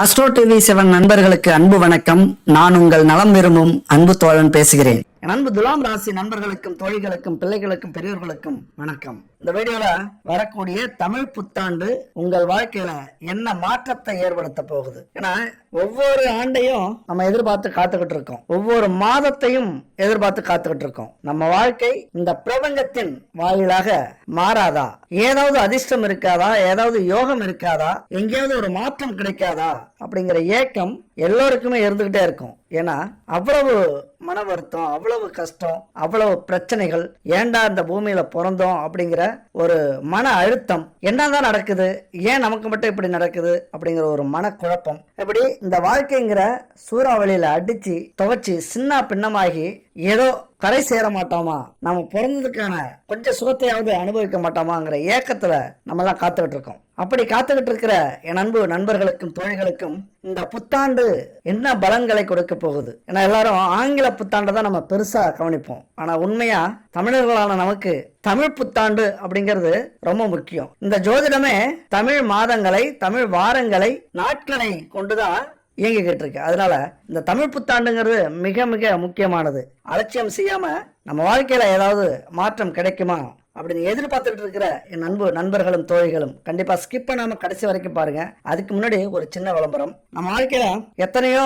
Astro TV seven நண்பர்களுக்கு அன்பு வணக்கம். நான் உங்கள் நலம் விரும்பும் அன்பு தோழன் பேசுகிறேன். அன்பு துலாம் ராசி நண்பர்களுக்கும் தோழிகளுக்கும் பிள்ளைகளுக்கும் பெரியவர்களுக்கும் வணக்கம். இந்த வீடியோல வரக்கூடிய தமிழ் புத்தாண்டு உங்கள் வாழ்க்கையில என்ன மாற்றத்தை ஏற்படுத்த போகுது? ஏன்னா ஒவ்வொரு ஆண்டையும் நம்ம எதிர்பார்த்து காத்துக்கிட்டு இருக்கோம். ஒவ்வொரு மாதத்தையும் எதிர்பார்த்து காத்துக்கிட்டு இருக்கோம். நம்ம வாழ்க்கை இந்த பிரபஞ்சத்தின் வாயிலாக மாறாதா? ஏதாவது அதிர்ஷ்டம் இருக்காதா? ஏதாவது யோகம் இருக்காதா? எங்கேயாவது ஒரு மாற்றம் கிடைக்காதா? அப்படிங்கிற ஏக்கம் எல்லோருக்குமே இருந்துக்கிட்டே இருக்கும். ஏன்னா அவ்வளவு மன வருத்தம் அவ்வளவு கஷ்டம் அவ்வளவு பிரச்சனைகள் ஏன்டா இந்த பூமியில பிறந்தோம் அப்படிங்கிற ஒரு மன அழுத்தம் என்னதான் நடக்குது? ஏன் நமக்கு மட்டும் இப்படி நடக்குது? அப்படிங்கிற ஒரு மனக்குழப்பம். இப்படி இந்த வாழ்க்கைங்கிற சூறாவளியில அடிச்சு துவைச்சு சின்ன பின்னமாகி ஏதோ கரை சேர மாட்டோமா? நம்ம பிறந்ததுக்கான கொஞ்சம் சுகத்தையாவது அனுபவிக்க மாட்டோமாங்கிற ஏக்கத்துல நம்ம எல்லாம் காத்துக்கிட்டு இருக்கோம் அப்படி காத்துக்கிட்டு இருக்கிற என் அன்பு நண்பர்களுக்கும் தோழிகளுக்கும் இந்த புத்தாண்டு என்ன பலன்களை கொடுக்க போகுது? ஏன்னா எல்லாரும் ஆங்கில புத்தாண்டை தான் நம்ம பெருசா கவனிப்போம். ஆனா உண்மையா தமிழர்களான நமக்கு தமிழ் புத்தாண்டு அப்படிங்கிறது ரொம்ப முக்கியம். இந்த ஜோதிடமே தமிழ் மாதங்களை தமிழ் வாரங்களை நாட்களை கொண்டுதான் இயங்கிக்கிட்டு இருக்கு அதனால இந்த தமிழ் புத்தாண்டுங்கிறது மிக மிக முக்கியமானது. அலட்சியம் செய்யாம நம்ம வாழ்க்கையில ஏதாவது மாற்றம் கிடைக்குமா அப்படின்னு எதிர்பார்த்துட்டு இருக்கிற என் நண்பு நண்பர்களும் தோழிகளும் கண்டிப்பா ஸ்கிப் பண்ணாம கடைசி வரைக்கும் பாருங்க. அதுக்கு முன்னாடி ஒரு சின்ன விளம்பரம். நம்ம வாழ்க்கையில எத்தனையோ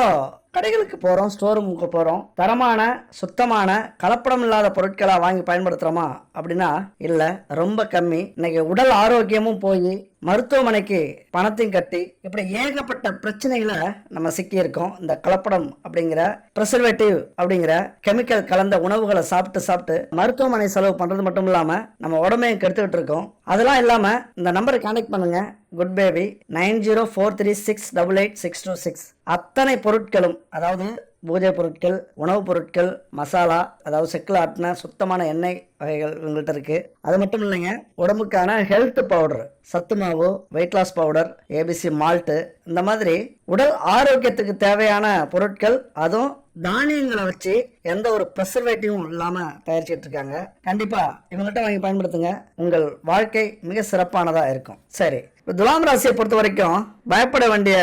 கடைகளுக்கு போகிறோம் ஸ்டோர் ரூமுக்கு போகிறோம் தரமான சுத்தமான கலப்படம் இல்லாத பொருட்களை வாங்கி பயன்படுத்துகிறோமா அப்படின்னா இல்லை ரொம்ப கம்மி. இன்னைக்கு உடல் ஆரோக்கியமும் போய் மருத்துவமனைக்கு பணத்தையும் கட்டி இப்படி ஏகப்பட்ட பிரச்சனைகளை நம்ம சிக்கியிருக்கோம். இந்த கலப்படம் அப்படிங்கிற ப்ரெசர்வேட்டிவ் அப்படிங்கிற கெமிக்கல் கலந்த உணவுகளை சாப்பிட்டு சாப்பிட்டு மருத்துவமனை செலவு பண்ணுறது மட்டும் இல்லாமல் நம்ம உடம்பையும் கெடுத்துக்கிட்டு இருக்கோம். அதெல்லாம் இல்லாமல் இந்த நம்பரை கான்டெக்ட் பண்ணுங்கள் good baby nine zero four three six double eight six two six அத்தனை பொருட்களும் அதாவது பூஜை பொருட்கள் உணவுப் பொருட்கள் மசாலா அதாவது செக்கில் ஆட்டின சுத்தமான எண்ணெய் வகைகள் உங்கள்கிட்ட இருக்கு. அது மட்டும் இல்லைங்க உடம்புக்கான ஹெல்த் பவுடர் சத்து மாவு weight loss powder ABC malt இந்த மாதிரி உடல் ஆரோக்கியத்துக்கு தேவையான பொருட்கள் அதுவும் தானியங்களை வச்சு எந்த ஒரு ப்ரெசர்வேட்டிவும் இல்லாம தயாரிச்சிட்டு இருக்காங்க. கண்டிப்பா இவங்கள்ட்ட வாங்கி பயன்படுத்துங்க. உங்கள் வாழ்க்கை மிக சிறப்பானதா இருக்கும். சரி இப்போ துலாம் ராசியை பொறுத்த வரைக்கும் பயப்பட வேண்டிய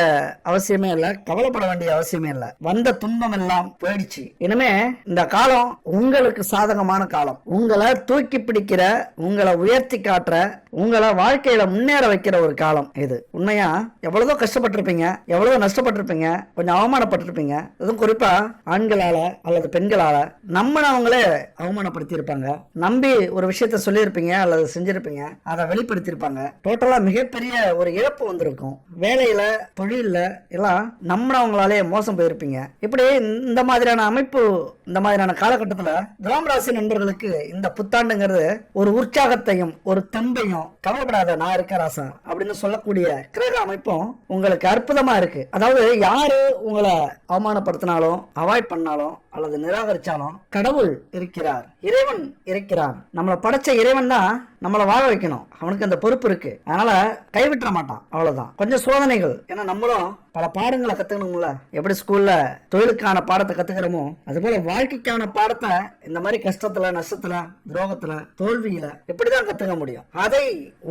அவசியமே இல்லை கவலைப்பட வேண்டிய அவசியமே இல்லை. வந்த துன்பம் எல்லாம் போயிடுச்சு. இனிமே இந்த காலம் உங்களுக்கு சாதகமான காலம். உங்களை தூக்கி பிடிக்கிற உங்களை உயர்த்தி காட்டுற உங்களை வாழ்க்கையில முன்னேற வைக்கிற ஒரு காலம் இது. உண்மையா? எவ்வளவோ கஷ்டப்பட்டிருப்பீங்க எவ்வளவோ நஷ்டப்பட்டிருப்பீங்க கொஞ்சம் அவமானப்பட்டிருப்பீங்க. அதுவும் குறிப்பா ஆண்களால அல்லது பெண்களால நம்மளவங்களே அவமானப்படுத்தி இருப்பாங்க நம்பி ஒரு விஷயத்த சொல்லியிருப்பீங்க அல்லது செஞ்சிருப்பீங்க. அதை வெளிப்படுத்தியிருப்பாங்க. டோட்டலா மிகப்பெரிய ஒரு இழப்பு வந்திருக்கும். வேலையில தொழில்ல எல்லாம் நம்மளவங்களாலே மோசம் போயிருப்பீங்க. இப்படி இந்த மாதிரியான அமைப்பு இந்த மாதிரியான காலகட்டத்தில் துலாம் ராசி நண்பர்களுக்கு இந்த புத்தாண்டுங்கிறது ஒரு உற்சாகத்தையும் ஒரு தெம்பையும் கவலைப்படாத நான் இருக்க ராசா அப்படின்னு சொல்லக்கூடிய கிரக அமைப்பும் உங்களுக்கு அற்புதமா இருக்கு. அதாவது யாரு உங்களை அவமானப்படுத்தினாலும் அவாய்ட் பண்ணாலும் அல்லது நிராகரிச்சாலும் கடவுள் இருக்கிறார். இறைவன் இருக்கிறான் நம்மளை படைச்ச இறைவன் தான் நம்மளை வாழ வைக்கணும். அவனுக்கு அந்த பொறுப்பு இருக்கு. அதனால கைவிட்டுற மாட்டான். அவ்வளவுதான். கொஞ்சம் சோதனைகள். ஏன்னா நம்மளும் பல பாடங்களை கத்துக்கணும்ல. எப்படி ஸ்கூல்ல தொழிலுக்கான பாடத்தை கத்துக்கிறோமோ அது போல வாழ்க்கைக்கான பாடத்தை இந்த மாதிரி கஷ்டத்துல நஷ்டத்துல துரோகத்துல தோல்வியில எப்படிதான் கத்துக்க முடியும்? அதை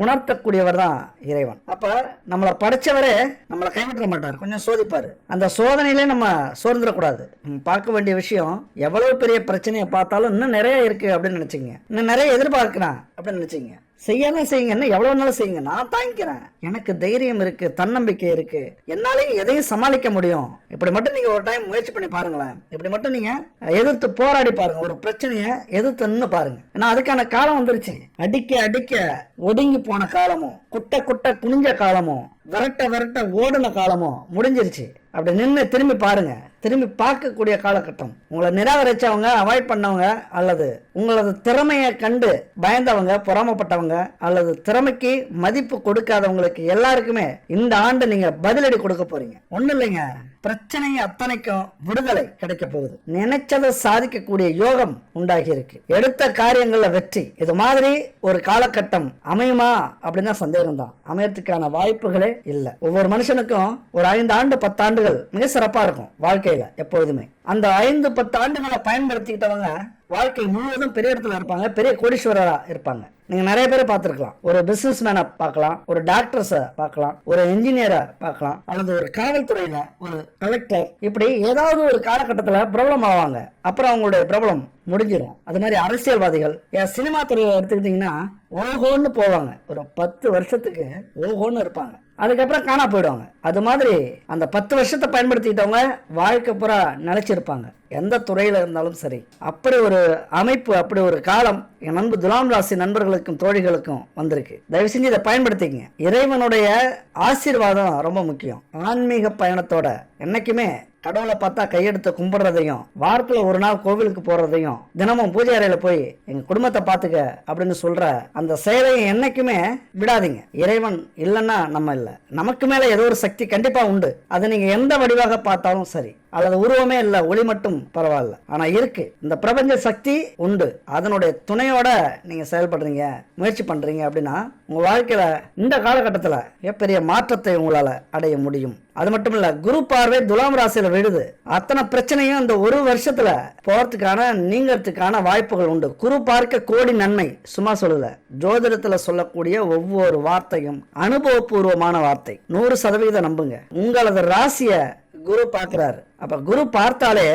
உணர்த்தக்கூடியவர் தான் இறைவன். அப்ப நம்மளை படைச்சவரே நம்மளை கைவிட்டுற மாட்டார். கொஞ்சம் சோதிப்பாரு. அந்த சோதனையிலே நம்ம சோர்ந்துடக்கூடாது. பார்க்க வேண்டிய விஷயம் எவ்வளவு பெரிய பிரச்சனையை பார்த்தாலும் இன்னும் நிறைய இருக்குது அப்படின்னு நினச்சிங்க இன்னும் நிறைய எதிர்பார்க்கிறேன் அப்படின்னு நினச்சிங்க செய்யலாம் செய்யுங்க என்ன எவ்வளவு நாளும் செய்யுங்க. நான் தாங்கிக்கிறேன். எனக்கு தைரியம் இருக்கு தன்னம்பிக்கை இருக்கு. என்னாலையும் எதையும் சமாளிக்க முடியும். இப்படி மட்டும் நீங்க ஒரு டைம் முயற்சி பண்ணி பாருங்களேன். இப்படி மட்டும் நீங்க எதிர்த்து போராடி பாருங்க. ஒரு பிரச்சனையை எதிர்த்து நின்று பாருங்க. ஏன்னா அதுக்கான காலம் வந்துருச்சு. அடிக்க அடிக்க ஒடுங்கி போன காலமும் குட்ட குட்ட குனிஞ்ச காலமும் விரட்ட விரட்ட ஓடுன காலமும் முடிஞ்சிருச்சு. அப்படி நின்று திரும்பி பாருங்க. திரும்பி பார்க்கக்கூடிய காலகட்டம். உங்களை நிராகரிச்சவங்க அவாய்ட் பண்ணவங்க அல்லது உங்களது திறமையை கண்டு பயந்தவங்க பொறாமப்பட்டவங்க அல்லது திறமைக்கு மதிப்பு கொடுக்காதவங்களுக்கு எல்லாருக்குமே இந்த ஆண்டு நீங்க பதிலடி கொடுக்க போறீங்க. ஒண்ணு இல்லைங்க. பிரச்சனை அத்தனைக்கும் விடுதலை கிடைக்க போகுது. நினைச்சதை சாதிக்கக்கூடிய யோகம் உண்டாகி இருக்கு. எடுத்த காரியங்கள்ல வெற்றி. இது மாதிரி ஒரு காலகட்டம் அமையுமா அப்படின்னா சந்தேகம் தான் அமையறதுக்கான வாய்ப்புகளே இல்ல. ஒவ்வொரு மனுஷனுக்கும் ஒரு ஐந்து ஆண்டு பத்தாண்டுகள் மிக சிறப்பா இருக்கும் வாழ்க்கையில எப்பொழுதுமே. அந்த ஐந்து பத்து ஆண்டுகளை பயன்படுத்திக்கிட்டவங்க வாழ்க்கை முழுவதும் பெரிய இடத்துல இருப்பாங்க பெரிய கோடீஸ்வரரா இருப்பாங்க. நீங்க நிறைய பேரை பார்த்துருக்கலாம். ஒரு பிசினஸ் மேனை பார்க்கலாம் ஒரு டாக்டர்ஸை பார்க்கலாம் ஒரு இன்ஜினியரை பார்க்கலாம் அல்லது ஒரு காவல்துறையில ஒரு கலெக்டர் இப்படி ஏதாவது ஒரு காலகட்டத்தில் பிரபலம் ஆவாங்க. அப்புறம் அவங்களுடைய பிரபலம் முடிஞ்சிடும். அது மாதிரி அரசியல்வாதிகள் ஏன் சினிமா துறையை எடுத்துக்கிட்டீங்கன்னா ஓஹோன்னு போவாங்க. ஒரு பத்து வருஷத்துக்கு ஓஹோன்னு இருப்பாங்க. அதுக்கப்புறம் காணா போயிடுவாங்க. அது மாதிரி அந்த பத்து வருஷத்தை பயன்படுத்திக்கிட்டவங்க வாழ்க்கை பூரா நினைச்சிருப்பாங்க எந்த துறையில் இருந்தாலும் சரி. அப்படி ஒரு அமைப்பு அப்படி ஒரு காலம் என் நண்பு துலாம் ராசி நண்பர்களுக்கும் தோழிகளுக்கும் வந்திருக்கு. தயவு செஞ்சு இதை பயன்படுத்திக்கங்க. இறைவனுடைய ஆசீர்வாதம் ரொம்ப முக்கியம். ஆன்மீக பயணத்தோட என்னைக்குமே கடவுளை பார்த்தா கையெடுத்து கும்பிடுறதையும் வாரத்தில் ஒரு நாள் கோவிலுக்கு போகிறதையும் தினமும் பூஜை அறையில் போய் எங்கள் குடும்பத்தை பார்த்துக்க அப்படின்னு சொல்கிற அந்த செயலையும் என்றைக்குமே விடாதீங்க. இறைவன் இல்லைன்னா நம்ம இல்லை. நமக்கு மேலே ஏதோ ஒரு சக்தி கண்டிப்பாக உண்டு. அதை நீங்கள் எந்த வடிவாக பார்த்தாலும் சரி. அல்லது உருவமே இல்லை ஒளி மட்டும் பரவாயில்ல. ஆனால் இருக்கு. இந்த பிரபஞ்ச சக்தி உண்டு. அதனுடைய துணையோட நீங்கள் செயல்படுறீங்க முயற்சி பண்ணுறீங்க அப்படின்னா உங்கள் வாழ்க்கையில் இந்த காலகட்டத்தில் மிகப்பெரிய மாற்றத்தை உங்களால் அடைய முடியும். அது மட்டும் இல்லை குரு பார்வை துலாம் ராசியில் விழுது. அத்தனை பிரச்சனையும் இந்த ஒரு வருஷத்தில் போகிறதுக்கான நீங்கிறதுக்கான வாய்ப்புகள் உண்டு. குரு பார்க்க கோடி நன்மை சும்மா சொல்லலை. ஜோதிடத்தில் சொல்லக்கூடிய ஒவ்வொரு வார்த்தையும் அனுபவபூர்வமான வார்த்தை. நூறு சதவீதம் நம்புங்க. உங்களது ராசியை குரு பார்க்குறாரு. அப்போ குரு பார்த்தாலே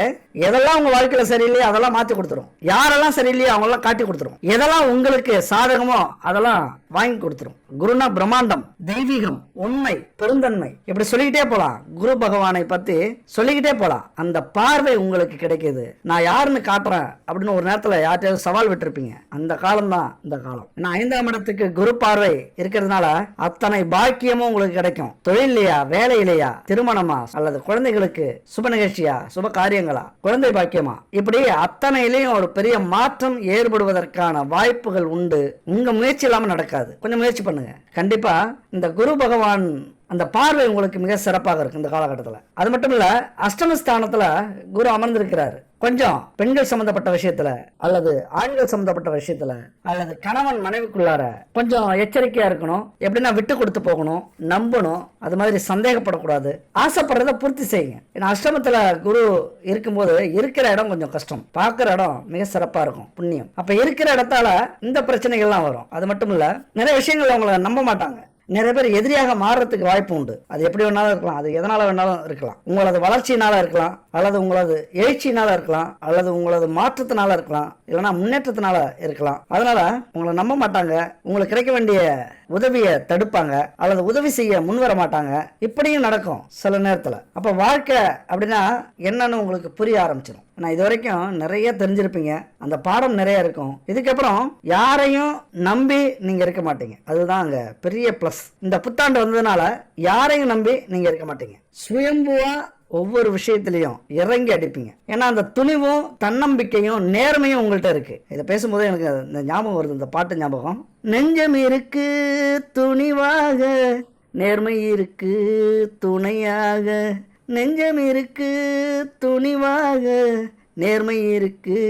எதெல்லாம் உங்கள் வாழ்க்கையில் சரியில்லையோ அதெல்லாம் மாற்றி கொடுத்துரும். யாரெல்லாம் சரியில்லையோ அவங்களெல்லாம் காட்டி கொடுத்துரும். எதெல்லாம் உங்களுக்கு சாதகமோ அதெல்லாம் வாங்கி கொடுத்துரும். குருனா பிரம்மாண்டம் தெய்வீகம் உண்மை பெருந்தன்மை. இப்படி சொல்லிக்கிட்டே போகலாம் குரு பகவானை பற்றி சொல்லிக்கிட்டே போகலாம் அந்த பார்வை உங்களுக்கு கிடைக்கிது. நான் யாருன்னு காட்டுறேன் அப்படின்னு ஒரு நேரத்தில் யார்கிட்டயாவது சவால் விட்டுருப்பீங்க. அந்த காலம் தான் இந்த காலம். ஏன்னா ஐந்தாம் இடத்துக்கு குரு பார்வை இருக்கிறதுனால அத்தனை பாக்கியமும் உங்களுக்கு கிடைக்கும். தொழில் இல்லையா வேலை இல்லையா திருமணமா அல்லது குழந்தைகளுக்கு சுப நிகழ்ச்சியா? சுப காரியங்களா? குழந்தை பாக்கியமா? இப்படி அத்தனையிலையும் ஒரு பெரிய மாற்றம் ஏற்படுவதற்கான வாய்ப்புகள் உண்டு. உங்க முயற்சி இல்லாம நடக்காது. கொஞ்சம் முயற்சி பண்ணுங்க. கண்டிப்பா இந்த குரு பகவான் அந்த பார்வை உங்களுக்கு மிக சிறப்பாக இருக்கு இந்த காலகட்டத்தில். அது மட்டும் இல்ல அஷ்டமஸ்தானத்துல குரு அமர்ந்திருக்கிறாரு. கொஞ்சம் பெண்கள் சம்பந்தப்பட்ட விஷயத்துல அல்லது ஆண்கள் சம்பந்தப்பட்ட விஷயத்துல அல்லது கணவன் மனைவிக்குள்ளார கொஞ்சம் எச்சரிக்கையா இருக்கணும். எப்படின்னா விட்டு கொடுத்து போகணும் நம்பணும். அது மாதிரி சந்தேகப்படக்கூடாது. ஆசைப்படுறத பூர்த்தி செய்யுங்க. ஏன்னா அஷ்டமத்துல குரு இருக்கும்போது இருக்கிற இடம் கொஞ்சம் கஷ்டம். பார்க்குற இடம் மிக சிறப்பா இருக்கும் புண்ணியம். அப்ப இருக்கிற இடத்தால இந்த பிரச்சனைகள்லாம் வரும். அது மட்டும் இல்ல நிறைய விஷயங்கள் அவங்கள நம்ப மாட்டாங்க. நிறைய பேர் எதிரியாக மாறுறதுக்கு வாய்ப்பு உண்டு. அது எப்படி வேணாலும் இருக்கலாம். அது எதனால வேணாலும் இருக்கலாம். உங்களது வளர்ச்சியினால இருக்கலாம். அல்லது உங்களது எழுச்சியினால இருக்கலாம். அல்லது உங்களது மாற்றத்தினால இருக்கலாம். இல்லைன்னா முன்னேற்றத்தினால இருக்கலாம். அதனால உங்களை நம்ப மாட்டாங்க. உங்களுக்கு கிடைக்க வேண்டிய உதவியை தடுப்பாங்க. அல்லது உதவி செய்ய முன்வர மாட்டாங்க. இப்படியும் நடக்கும் சில நேரத்தில். அப்போ வாழ்க்கை அப்படின்னா என்னன்னு உங்களுக்கு புரிய ஆரம்பிச்சிடும் நான் இது வரைக்கும் நிறைய தெரிஞ்சிருப்பீங்க. அந்த பாடம் நிறைய இருக்கும். இதுக்கப்புறம் யாரையும் நம்பி நீங்கள் இருக்க மாட்டீங்க. அதுதான் அங்கே பெரிய ப்ளஸ் இந்த புத்தாண்டு வந்ததுனால யாரையும் நம்பி நீங்கள் இருக்க மாட்டீங்க. சுயம்புவா ஒவ்வொரு விஷயத்திலையும் இறங்கி அடிப்பீங்க. ஏன்னா அந்த துணிவும் தன்னம்பிக்கையும் நேர்மையும் உங்கள்கிட்ட இருக்கு. இதை பேசும்போது எனக்கு இந்த ஞாபகம் வருது. இந்த பாட்டு ஞாபகம். நெஞ்சம் இருக்கு துணிவாக நேர்மை இருக்கு துணையாக. நெஞ்சம் இருக்கு துணிவாக நேர்மை இருக்கு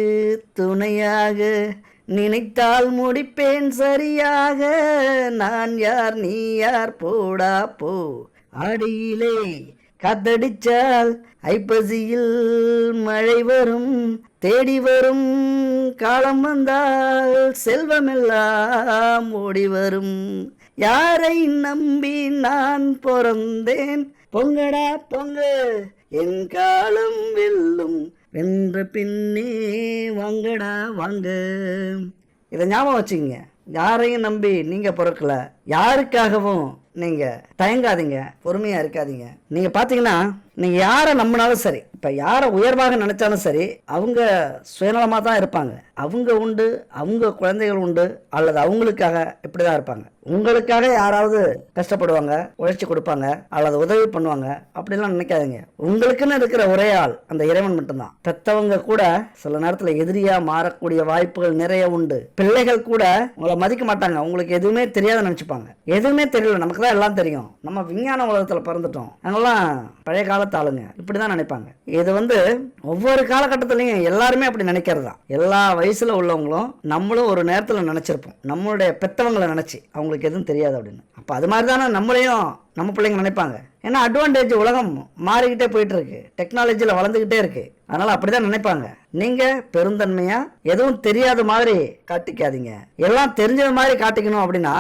துணையாக. நினைத்தால் முடிப்பேன் சரியாக நான் யார் நீ யார் போடா போ. அடியிலே காத்தடிச்சால் ஐப்பசியில் மழை வரும் தேடி வரும் காலம் வந்தால் செல்வமெல்லாம் ஓடி வரும். யாரை நம்பி நான் பிறந்தேன்? பொங்கடா பொங்க. என் காலம் வெல்லும். வென்ற பின்னே வாங்கடா வாங்க. இதை ஞாபகம் வச்சுக்கங்க. யாரையும் நம்பி நீங்கள் பிறக்கல. யாருக்காகவும் நீங்கள் தயங்காதீங்க பொறுமையாக இருக்காதீங்க. நீங்கள் பார்த்தீங்கன்னா நீங்கள் யாரை நம்பினாலும் சரி இப்போ யாரை உயர்வாக நினச்சாலும் சரி அவங்க சுயநலமாக தான் இருப்பாங்க. அவங்க உண்டு அவங்க குழந்தைகள் உண்டு அல்லது அவங்களுக்காக இப்படி தான் இருப்பாங்க. உங்களுக்காக யாராவது கஷ்டப்படுவாங்க உழைச்சி கொடுப்பாங்க அல்லது உதவி பண்ணுவாங்க அப்படிலாம் நினைக்காதீங்க. உங்களுக்குன்னு இருக்கிற ஒரே ஆள் அந்த இறைவன் மட்டும்தான். பெத்தவங்க கூட சில நேரத்தில் எதிரியாக மாறக்கூடிய வாய்ப்புகள் நிறைய உண்டு. பிள்ளைகள் கூட உங்களை மதிக்க மாட்டாங்க. உங்களுக்கு எதுவுமே தெரியாத நினச்சிப்பாங்க. எதுவுமே தெரியல. நமக்கு நமக்கு தான் எல்லாம் தெரியும். நம்ம விஞ்ஞான உலகத்தில் பிறந்துட்டோம். அதெல்லாம் பழைய காலத்து ஆளுங்க இப்படி தான் நினைப்பாங்க. இது வந்து ஒவ்வொரு காலகட்டத்திலையும் எல்லாருமே அப்படி நினைக்கிறது தான் எல்லா வயசுல உள்ளவங்களும் நம்மளும் ஒரு நேரத்தில் நினைச்சிருப்போம். நம்மளுடைய பெத்தவங்களை நினைச்சு அவங்களுக்கு எதுவும் தெரியாது அப்படின்னு. அப்போ அது மாதிரி தானே நம்மளையும் நம்ம பிள்ளைங்க நினைப்பாங்க. ஏன்னா அட்வான்டேஜ் உலகம் மாறிக்கிட்டே போயிட்டு இருக்கு டெக்னாலஜியில் வளர்ந்துக்கிட்டே இருக்கு. அதனால அப்படிதான் நினைப்பாங்க. நீங்க பெருந்தன்மையா எதுவும் தெரியாத மாதிரி காட்டிக்காதீங்க. எல்லாம் தெரிஞ்சது மாதிரி காட்டிக்கணும் அப்படின்னா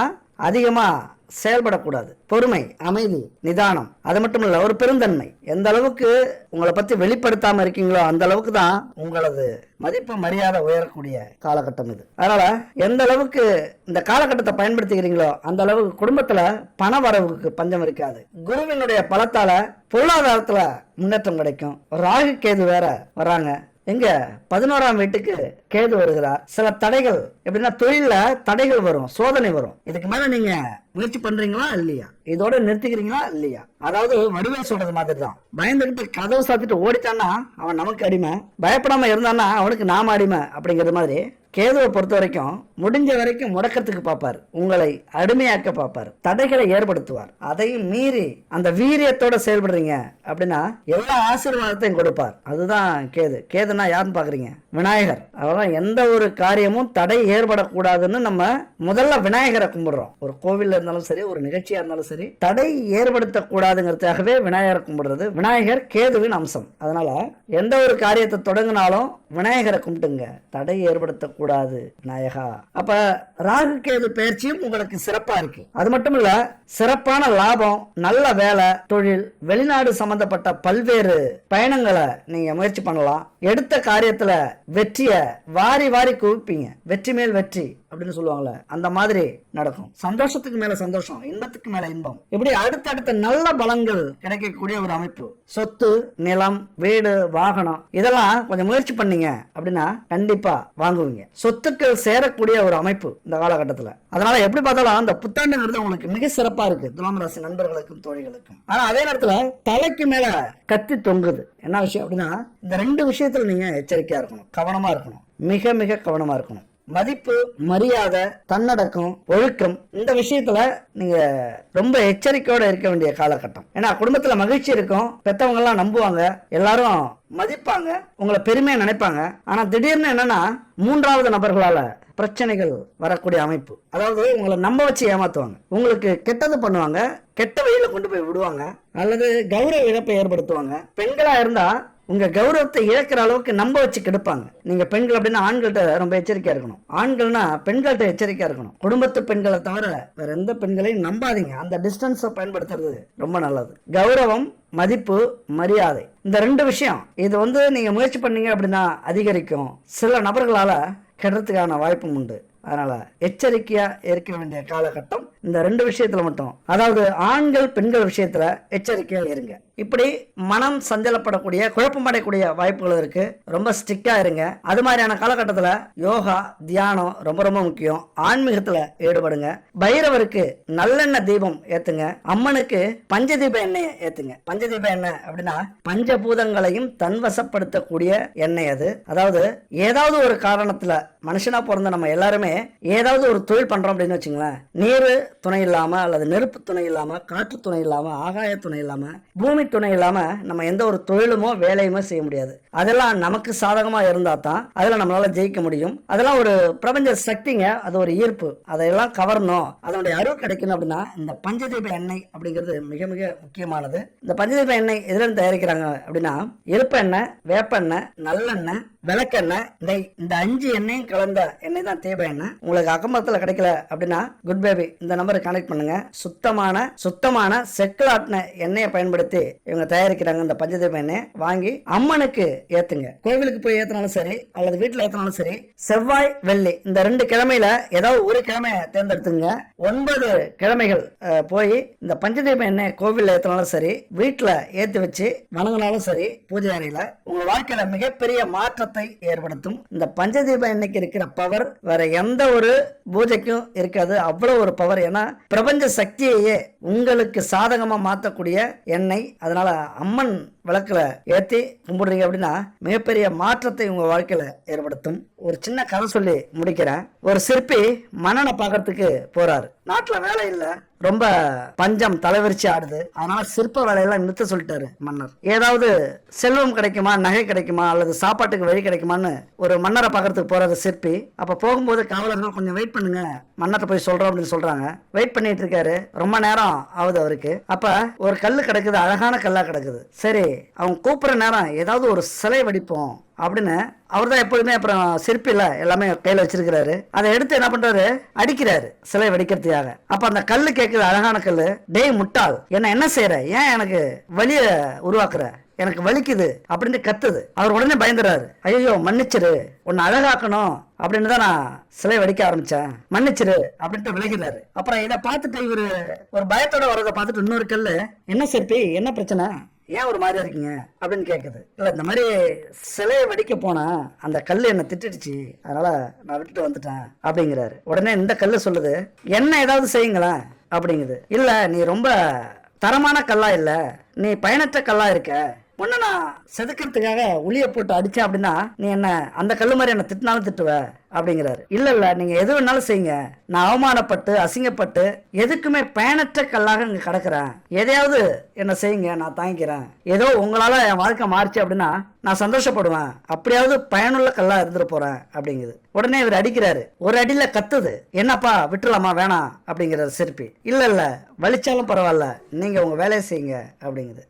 அதிகமாக செயல்படக்கூடாது. பொறுமை அமைதி நிதானம் அது மட்டும் இல்லை ஒரு பெருந்தன்மை. எந்த அளவுக்கு உங்களை பத்தி வெளிப்படுத்தாம இருக்கீங்களோ அந்த அளவுக்கு தான் உங்களது மதிப்பு மரியாதை உயரக்கூடிய காலகட்டம் இது. அதனால எந்த அளவுக்கு இந்த காலகட்டத்தை பயன்படுத்திக்கிறீங்களோ அந்த அளவுக்கு குடும்பத்துல பண வரவுக்கு பஞ்சம் இருக்காது. குருவினுடைய பலத்தால பொருளாதாரத்துல முன்னேற்றம் கிடைக்கும். ராகு கேது வேற வராங்க. எங்க பதினோராம் வீட்டுக்கு கேது வருகிறார். சில தடைகள் எப்படின்னா தொழில தடைகள் வரும் சோதனை வரும். இதுக்கு மேல நீங்க முயற்சி பண்றீங்களா இல்லையா? இதோட நிறுத்திக்கிறீங்களா இல்லையா? அதாவது வடிவே சொல்றது மாதிரி தான் பயந்துகிட்டு கதவு சாத்திட்டு ஓடிட்டான்னா அவன் நமக்கு அடிமை. பயப்படாம இருந்தான்னா அவனுக்கு நாம அடிமை அப்படிங்கிறது மாதிரி கேதுவை பொறுத்த வரைக்கும் முடிஞ்ச வரைக்கும் முடக்கத்துக்கு பார்ப்பார். உங்களை அடிமையாக்க பார்ப்பார். தடைகளை ஏற்படுத்துவார். அதையும் மீறி அந்த வீரியத்தோட செயல்படுறீங்க அப்படின்னா எல்லா ஆசீர்வாதத்தையும் கொடுப்பார். அதுதான் கேது. கேதுனா யாருன்னு பாக்குறீங்க? விநாயகர். அவர் அவர்தான் எந்த ஒரு காரியமும் தடை ஏற்படக்கூடாதுன்னு நம்ம முதல்ல விநாயகரை கும்பிடுறோம். ஒரு கோவிலில் இருந்தாலும் சரி ஒரு நிகழ்ச்சியா இருந்தாலும் சரி தடை ஏற்படுத்தக்கூடாதுங்கிறதுக்காகவே விநாயகரை கும்பிடுறது விநாயகர் கேதுவின் அம்சம். அதனால எந்த ஒரு காரியத்தை தொடங்கினாலும் விநாயகரை கும்பிட்டுங்க. தடை ஏற்படுத்தக்கூடாது விநாயகா. அப்ப ராகு கேது பயிற்சியும் உங்களுக்கு சிறப்பா இருக்கு. அது மட்டும் இல்ல சிறப்பான லாபம் நல்ல வேலை தொழில் வெளிநாடு சம்பந்தப்பட்ட பல்வேறு பயணங்களை நீங்க முயற்சி பண்ணலாம். எடுத்த காரியத்துல வெற்றிய வாரி வாரி குவிப்பீங்க வெற்றி மேல் வெற்றி. அப்படின்னு சொல்லுவாங்கல்ல அந்த மாதிரி நடக்கும். சந்தோஷத்துக்கு மேல சந்தோஷம் இன்பத்துக்கு மேல இன்பம். இப்படி அடுத்தடுத்த நல்ல பலங்கள் கிடைக்கக்கூடிய ஒரு அமைப்பு. சொத்து நிலம் வீடு வாகனம் இதெல்லாம் கொஞ்சம் முயற்சி பண்ணீங்க அப்படின்னா கண்டிப்பா வாங்குவீங்க. சொத்துக்கள் சேரக்கூடிய ஒரு அமைப்பு இந்த காலகட்டத்தில். அதனால எப்படி பார்த்தாலும் அந்த புத்தாண்டுங்கிறது உங்களுக்கு மிக சிறப்பா இருக்கு. துலாம் ராசி நண்பர்களுக்கும் தோழிகளுக்கும். ஆனா அதே நேரத்தில் தலைக்கு மேல கத்தி தொங்குது. என்ன விஷயம் அப்படின்னா இந்த ரெண்டு விஷயத்துல நீங்க எச்சரிக்கையா இருக்கணும். கவனமா இருக்கணும். மிக மிக கவனமா இருக்கணும். மதிப்பு மரியாதை தன்னடக்கம் ஒழுக்கம் இந்த விஷயத்துல நீங்க ரொம்ப எச்சரிக்கையோட இருக்க வேண்டிய காலகட்டம். ஏன்னா குடும்பத்துல மகிழ்ச்சி இருக்கும் பெத்தவங்க எல்லாம் நம்புவாங்க எல்லாரும் மதிப்பாங்க உங்களை பெருமையை நினைப்பாங்க. ஆனா திடீர்னு என்னன்னா மூன்றாவது நபர்களால பிரச்சனைகள் வரக்கூடிய அமைப்பு. அதாவது உங்களை நம்ப வச்சு ஏமாத்துவாங்க. உங்களுக்கு கெட்டது பண்ணுவாங்க கெட்ட வழியில கொண்டு போய் விடுவாங்க அல்லது கௌரவ இழப்பை ஏற்படுத்துவாங்க. பெண்களா இருந்தா உங்கள் கௌரவத்தை இழக்கிற அளவுக்கு நம்ப வச்சு கெடுப்பாங்க. நீங்கள் பெண்கள் அப்படின்னா ஆண்கள்கிட்ட ரொம்ப எச்சரிக்கையாக இருக்கணும். ஆண்கள்னா பெண்கள்கிட்ட எச்சரிக்கையாக இருக்கணும். குடும்பத்து பெண்களை தவிர வேற எந்த பெண்களையும் நம்பாதீங்க. அந்த டிஸ்டன்ஸை பயன்படுத்துறது ரொம்ப நல்லது. கௌரவம் மதிப்பு மரியாதை. இந்த ரெண்டு விஷயம் இது வந்து நீங்கள் முயற்சி பண்ணீங்க அப்படின்னா அதிகரிக்கும். சில நபர்களால் கெடுறதுக்கான வாய்ப்பும் உண்டு. அதனால் எச்சரிக்கையாக இருக்க வேண்டிய காலகட்டம் இந்த ரெண்டு விஷயத்துல மட்டும். அதாவது ஆண்கள் பெண்கள் விஷயத்துல எச்சரிக்கையா இருங்க. இப்படி மனம் சஞ்சலப்படக்கூடிய குழப்பமடையக்கூடிய வாய்ப்புகள் இருக்கு. ரொம்ப ஸ்ட்ரிக்டா இருங்க. அது மாதிரியான காலகட்டத்தில் யோகா தியானம் ரொம்ப ரொம்ப முக்கியம். ஆன்மீகத்தில் ஈடுபடுங்க. பைரவருக்கு நல்லெண்ணெய் தீபம் ஏத்துங்க. அம்மனுக்கு பஞ்சதீப எண்ணெயை ஏத்துங்க. பஞ்சதீப எண்ணெய் அப்படின்னா பஞ்சபூதங்களையும் தன்வசப்படுத்தக்கூடிய எண்ணெய் அது. அதாவது ஏதாவது ஒரு காரணத்துல மனுஷனா பிறந்த நம்ம எல்லாருமே ஏதாவது ஒரு தொழில் பண்றோம் அப்படின்னு வச்சுங்களேன். நீர் துணை இல்லாமல் அல்லது நெருப்பு துணை இல்லாமல் காற்று துணை இல்லாமல் ஆகாய துணை இல்லாமல் பூமி துணை இல்லாமல் நம்ம எந்த ஒரு தொழிலுமோ வேலையுமோ செய்ய முடியாது. அதெல்லாம் நமக்கு சாதகமாக இருந்தால் தான் அதில் நம்மளால் ஜெயிக்க முடியும். அதெல்லாம் ஒரு பிரபஞ்ச சக்திங்க அது ஒரு ஈர்ப்பு. அதையெல்லாம் கவரணும். அதனுடைய அருள் கிடைக்கணும் அப்படின்னா இந்த பஞ்சதீப எண்ணெய் அப்படிங்கிறது மிக மிக முக்கியமானது. இந்த பஞ்சதீப எண்ணெய் எதுலேருந்து தயாரிக்கிறாங்க அப்படின்னா எருப்பெண்ணெய் வேப்பெண்ணெய் நல்லெண்ணெய் விளக்கெண்ணெய் இந்த இந்த அஞ்சு எண்ணெயும் கலந்த எண்ணெய் தான் தீப எண்ணெய். உங்களுக்கு அக்கம்பத்தில் கிடைக்கல அப்படின்னா குட் பேபி இந்த நம்பருக்கு கனெக்ட் பண்ணுங்க. சுத்தமான சுத்தமான செக்கில் ஆட்டின எண்ணெயை பயன்படுத்தி இவங்க தயாரிக்கிறாங்க இந்த பஞ்சதீப எண்ணெய். வாங்கி அம்மனுக்கு ஏத்துங்க. கோவிலுக்கு போய் ஏத்தினாலும் சரி அல்லது வீட்டுல ஏத்தினாலும் சரி செவ்வாய் வெள்ளி இந்த ரெண்டு கிழமையில ஏதாவது ஒரு கிழமை தேர்ந்தெடுத்துங்க. ஒன்பது கிழமைகள் போய் இந்த பஞ்சதீப எண்ணெய் கோவிலில் ஏத்தினாலும் சரி வீட்டுல ஏத்தி வச்சு வணங்கினாலும் சரி பூஜை அறையில உங்க வாழ்க்கையில மிகப்பெரிய மாற்றத்தை ஏற்படுத்தும். இந்த பஞ்சதீப எண்ணெய்க்கு இருக்கிற பவர் வேற எந்த ஒரு பூஜைக்கும் இருக்காது. அவ்வளவு ஒரு பவர் ஏன்னா பிரபஞ்ச சக்தியையே உங்களுக்கு சாதகமா மாத்தக்கூடிய எண்ணெய். அதனால அம்மன் விளக்கில் ஏற்றி கும்பிடுறீங்க அப்படின்னா மிகப்பெரிய மாற்றத்தை உங்கள் வாழ்க்கையில் ஏற்படுத்தும். ஒரு சின்ன கதை சொல்லி முடிக்கிறேன். ஒரு சிற்பி மன்னனை பார்க்கறதுக்கு போகிறாரு நாட்டில் வேலை இல்லை. ரொம்ப பஞ்சம் தலைவிரிச்சு ஆடுது. அதனால சிற்ப வேலையெல்லாம் நிறுத்த சொல்லிட்டாரு மன்னர். ஏதாவது செல்வம் கிடைக்குமா நகை கிடைக்குமா அல்லது சாப்பாட்டுக்கு வழி கிடைக்குமான்னு ஒரு மன்னரை பார்க்கறதுக்கு போறாரு சிற்பி. அப்ப போகும்போது காவலர்கள் கொஞ்சம் வெயிட் பண்ணுங்க. மன்னரை போய் சொல்றோம் அப்படின்னு சொல்றாங்க. வெயிட் பண்ணிட்டு இருக்காரு. ரொம்ப நேரம் ஆகுது அவருக்கு. அப்ப ஒரு கல் கிடக்குது அழகான கல்லா கிடக்குது. சரி அவங்க கூப்பிட்ற நேரம் ஏதாவது ஒரு சிலை வடிப்போம் அப்படின்னு அவர் தான் எப்பொழுதுமே அப்புறம் சிற்பில எல்லாமே கையில் வச்சிருக்கிறாரு. அதை எடுத்து என்ன பண்றாரு? அடிக்கிறாரு சிலை வடிக்கிறதுக்காக. அப்ப அந்த கல் கேட்குது அழகான கல் டேய் முட்டாள் என்ன என்ன செய்யற ஏன் எனக்கு வலிய உருவாக்குற? எனக்கு வலிக்குது அப்படின்னு கத்துது. அவர் உடனே பயந்துறாரு. ஐயோ மன்னிச்சிரு. உன்னை அழகாக்கணும் அப்படின்னு தான் நான் சிலை வடிக்க ஆரம்பிச்சேன். மன்னிச்சிரு அப்படின்ட்டு விலகிறாரு அப்புறம் இதை பார்த்துட்டு இவரு ஒரு பயத்தோட வரதை பார்த்துட்டு இன்னொரு கல் என்ன சிற்பி என்ன பிரச்சனை? ஏன் ஒரு மாதிரியா இருக்கீங்க? அப்படின்னு கேட்குது இல்லை இந்த மாதிரி சிலையை வெடிக்க போனா அந்த கல் என்னை திட்டுடுச்சு. அதனால நான் விட்டுட்டு வந்துட்டேன் அப்படிங்கிறாரு. உடனே இந்த கல்லு சொல்லுது என்ன ஏதாவது செய்யுங்களேன் அப்படிங்குது. இல்லை நீ ரொம்ப தரமான கல்லா இல்லை. நீ பயனற்ற கல்லா இருக்க. உன்னை நான் செதுக்கிறதுக்காக உளிய போட்டு அடித்தேன் அப்படின்னா நீ என்ன அந்த கல்லு மாதிரி என்ன திட்டினாலும் திட்டுவ? அப்படிங்கிறாரு. இல்ல இல்ல நீங்க எது வேணாலும் செய்யுங்க. நான் அவமானப்பட்டு அசிங்கப்பட்டு எதுக்குமே பயனற்ற கல்லாக இங்க கிடக்குறேன். எதையாவது என்ன செய்யுங்க நான் தாங்கிக்கிறேன். ஏதோ உங்களால என் வாழ்க்கை மாறிச்சு அப்படின்னா நான் சந்தோஷப்படுவேன். அப்படியாவது பயனுள்ள கல்லா இருந்துட்டு போறேன் அப்படிங்குது. உடனே இவர் அடிக்கிறாரு. ஒரு அடியில கத்துது. என்னப்பா விட்டுலாமா வேணாம் அப்படிங்கிறாரு சிற்பி. இல்ல இல்ல வலிச்சாலும் பரவாயில்ல. நீங்க உங்க வேலையை செய்யுங்க அப்படிங்குது.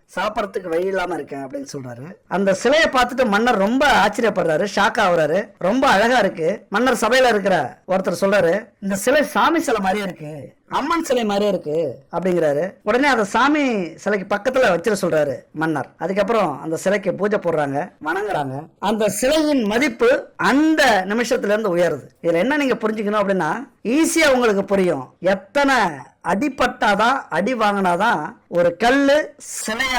சாப்பிட்றதுக்கு வழி இல்லாம இருக்கேன் அப்படின்னு சொல்றாரு. அந்த சிலையை பார்த்துட்டு மன்னர் ரொம்ப ஆச்சரியப்படுறாரு ஷாக் ஆகுறாரு. ரொம்ப அழகா இருக்கு. மன்னர் சபையில இருக்கிற ஒருத்தர் சொல்றாரு இந்த சிலை சாமி சிலை மாதிரியே இருக்கு. அம்மன் சிலை மாதிரியே இருக்கு. அப்படிங்கிறாரு. உடனே அந்த சாமி சிலைக்கு பக்கத்துல வச்சிட சொல்றாரு மன்னர். அதுக்கப்புறம் அந்த சிலைக்கு பூஜை போடுறாங்க வணங்குறாங்க. அந்த சிலையின் மதிப்பு அந்த நிமிஷத்துல இருந்து உயருது. இதுல என்ன நீங்க புரிஞ்சுக்கணும் அப்படின்னா ஈஸியா உங்களுக்கு புரியும். எத்தனை அடிப்பட்டாதான் அடி வாங்கினாதான் ஒரு கல்லு